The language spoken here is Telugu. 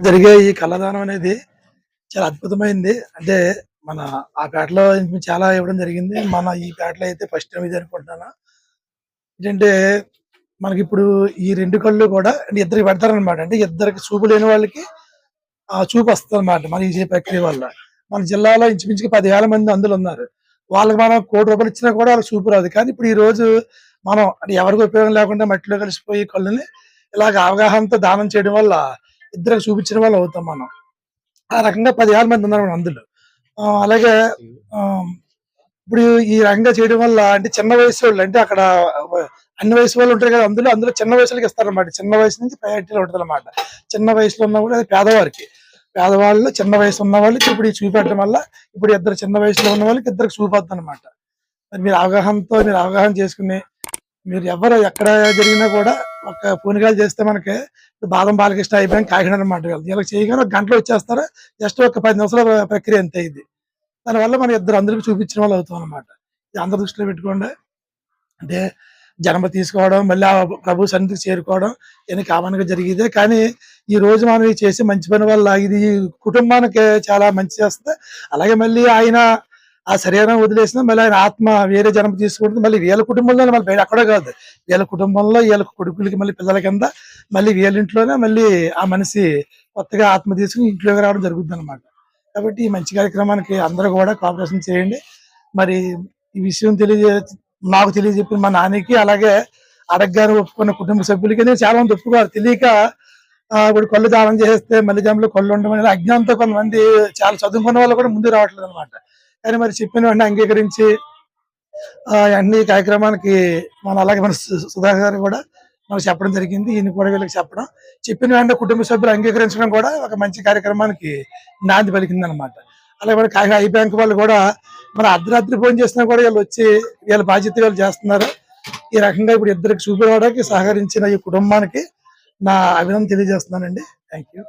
జరిగే ఈ కళాదానం అనేది చాలా అద్భుతమైంది. అంటే మన ఆ పేటలో చాలా ఇవ్వడం జరిగింది. మన ఈ పేటలో అయితే ఫస్ట్ టైం ఇది అనుకుంటున్నాను. ఏంటంటే మనకి ఇప్పుడు ఈ రెండు కళ్ళు కూడా అంటే ఇద్దరికి పెడతారనమాట అంటే ఇద్దరికి చూపు లేని వాళ్ళకి ఆ చూపు వస్తుందన్నమాట మన ఈ ప్రక్రియ వల్ల. మన జిల్లాలో ఇంచుమించుగా పదివేల మంది అందులో ఉన్నారు. వాళ్ళకి మనం కోటి రూపాయలు ఇచ్చినా కూడా వాళ్ళకి చూపు రాదు. కానీ ఇప్పుడు ఈ రోజు మనం అంటే ఎవరికి ఉపయోగం లేకుండా మట్టిలో కలిసిపోయి కళ్ళని ఇలాగ అవగాహనతో దానం చేయడం వల్ల ఇద్దరికి చూపించిన వాళ్ళు అవుతాం మనం. ఆ రకంగా పదిహేను మంది ఉన్నారు అందులో. అలాగే ఆ, ఇప్పుడు ఈ రకంగా చేయడం వల్ల అంటే చిన్న వయసు వాళ్ళు అంటే అక్కడ అన్ని వయసు వాళ్ళు ఉంటారు కదా అందులో అందులో చిన్న వయసులకి ఇస్తారన్నమాట. చిన్న వయసు నుంచి ప్రయారిటీలో ఉంటుంది అనమాట చిన్న వయసులో ఉన్న కూడా అది పేదవారికి. పేదవాళ్ళు చిన్న వయసు ఉన్న వాళ్ళకి ఇప్పుడు చూపెట్టడం వల్ల ఇప్పుడు ఇద్దరు చిన్న వయసులో ఉన్న వాళ్ళకి ఇద్దరికి చూపొద్దు అనమాట మీరు అవగాహనతో మీరు అవగాహన చేసుకుని మీరు ఎవరు ఎక్కడ జరిగినా కూడా ఒక పూనికాలు చేస్తే మనకి బాదం బాలకృష్ణ అయిపోయాం కాకినాడ అనమాట ఇలా చేయగానే ఒక గంటలో వచ్చేస్తారు జస్ట్ ఒక పది నిమిషాల ప్రక్రియ అంతే ఇది. దానివల్ల మనం ఇద్దరు అందరికి చూపించిన వాళ్ళు అవుతాం అనమాట ఇది అందరి దృష్టిలో పెట్టుకోండి. అంటే జన్మ తీసుకోవడం మళ్ళీ ఆ ప్రభు సన్నిధికి చేరుకోవడం ఇవన్నీ కామన్గా జరిగేదే. కానీ ఈ రోజు మనం చేసే మంచి పని వల్ల ఇది కుటుంబానికి చాలా మంచి చేస్తుంది. అలాగే మళ్ళీ ఆయన ఆ శరీరం వదిలేసినా మళ్ళీ ఆయన ఆత్మ వేరే జన్మ తీసుకుంటుంది. మళ్ళీ వీళ్ళ కుటుంబంలో మళ్ళీ బయట అక్కడ కాదు. వీళ్ళ కుటుంబంలో వీళ్ళ కొడుకులకి మళ్ళీ పిల్లల కింద మళ్ళీ వీళ్ళ ఇంట్లోనే మళ్ళీ ఆ మనిషి కొత్తగా ఆత్మ తీసుకుని ఇంట్లోకి రావడం జరుగుతుంది అనమాట కాబట్టి ఈ మంచి కార్యక్రమానికి అందరూ కూడా కాపరేషన్ చేయండి. మరి ఈ విషయం తెలియజే నాకు తెలియజెప్పిన మా నాన్నకి అలాగే అడగ్గారు ఒప్పుకున్న కుటుంబ సభ్యులకి నేను చాలా మంది ఒప్పుకోవాలి. తెలియక ఇప్పుడు కళ్ళు దానం చేస్తే మళ్ళీ జంలో కళ్ళు ఉండడం అనేది అజ్ఞానంతో కొంతమంది చాలా చదువుకున్న వాళ్ళు కూడా ముందు రావట్లేదు అనమాట కానీ మరి చెప్పిన వెంటనే అంగీకరించి ఆ, అన్ని కార్యక్రమానికి మన అలాగే మన సు- సుధాకర్ గారు కూడా మనకు చెప్పడం జరిగింది. ఈయన కూడా వీళ్ళకి చెప్పడం. చెప్పిన వెంటనే కుటుంబ సభ్యులు అంగీకరించడం కూడా ఒక మంచి కార్యక్రమానికి నాంది పలికింది అనమాట అలాగే మన కాగా ఐ బ్యాంక్ వాళ్ళు కూడా మన అర్ధరాత్రి ఫోన్ చేసినా కూడా వీళ్ళు వచ్చి వీళ్ళ బాధ్యత వీళ్ళు చేస్తున్నారు. ఈ రకంగా ఇప్పుడు ఇద్దరికి చూపించడానికి సహకరించిన ఈ కుటుంబానికి నా అభినందన తెలియజేస్తున్నానండి. Thank you